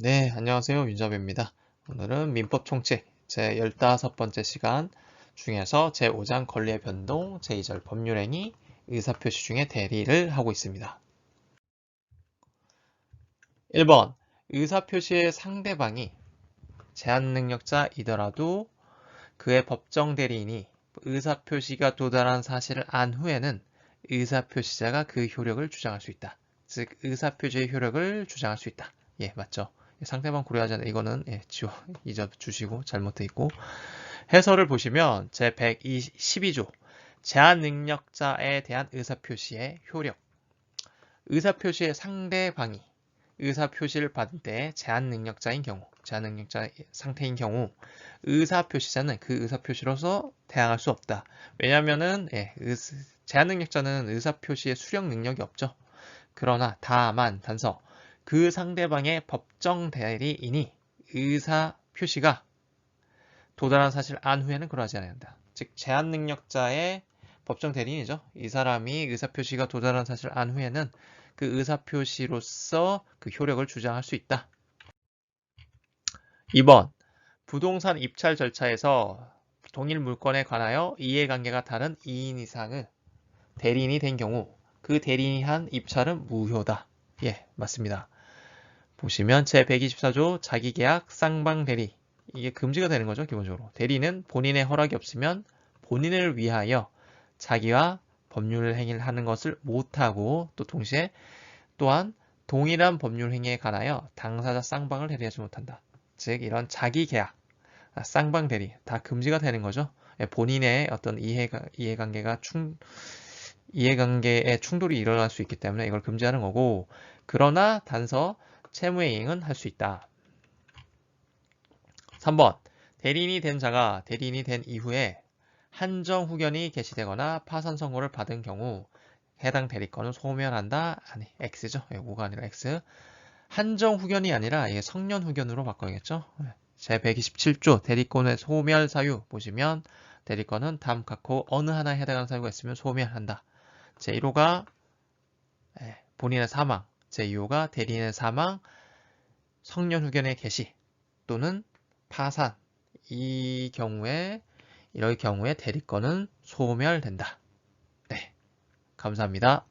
네, 안녕하세요. 윤자배입니다. 오늘은 민법 총칙 제 15번째 시간 중에서 제5장 권리의 변동 제2절 법률행위 의사표시 중에 대리를 하고 있습니다. 1번 의사표시의 상대방이 제한능력자이더라도 그의 법정 대리인이 의사표시가 도달한 사실을 안 후에는 의사표시자가 그 효력을 주장할 수 있다. 즉 의사표시의 효력을 주장할 수 있다. 예, 맞죠? 상대방 고려하지 않아 이거는 예, 지워 잊어 주시고 잘못돼 있고 해설을 보시면 제 112조 제한 능력자에 대한 의사표시의 효력 의사표시의 상대방이 의사표시를 받을 때 제한 능력자인 경우 제한 능력자 상태인 경우 의사표시자는 그 의사표시로서 대항할 수 없다. 왜냐하면은 예, 제한 능력자는 의사표시의 수령 능력이 없죠. 그러나 다만 단서 그 상대방의 법정 대리인이 의사 표시가 도달한 사실을 안 후에는 그러하지 한다. 즉 제한 능력자의 법정 대리인이죠. 이 사람이 의사 표시가 도달한 사실을 안 후에는 그 의사 표시로서 그 효력을 주장할 수 있다. 2번 부동산 입찰 절차에서 동일 물건에 관하여 이해관계가 다른 2인 이상의 대리인이 된 경우 그 대리인이 한 입찰은 무효다. 예, 맞습니다. 보시면 제124조 자기계약 쌍방대리 이게 금지가 되는 거죠 기본적으로 대리는 본인의 허락이 없으면 본인을 위하여 자기와 법률 행위를 하는 것을 못하고 또 동시에 또한 동일한 법률 행위에 관하여 당사자 쌍방을 대리하지 못한다. 즉 이런 자기계약 아, 쌍방 대리 다 금지가 되는 거죠. 예, 본인의 어떤 이해가, 이해관계가 충 이해관계에 충돌이 일어날 수 있기 때문에 이걸 금지하는 거고 그러나 단서 이행은 할수 있다. 3번 대리인이 된 자가 대리인이 된 이후에 한정 후견이 개시되거나 파산 선고를 받은 경우 해당 대리권은 소멸한다. 아니 X죠. 5가 아니라 X. 한정 후견이 아니라 성년 후견으로 바꿔야겠죠. 제127조 대리권의 소멸 사유 보시면 대리권은 다음 각호 어느 하나에 해당하는 사유가 있으면 소멸한다. 제1호가 본인의 사망, 제2호가 대리인의 사망, 성년 후견의 개시 또는 파산 이 경우에 이럴 경우에 대리권은 소멸된다. 네, 감사합니다.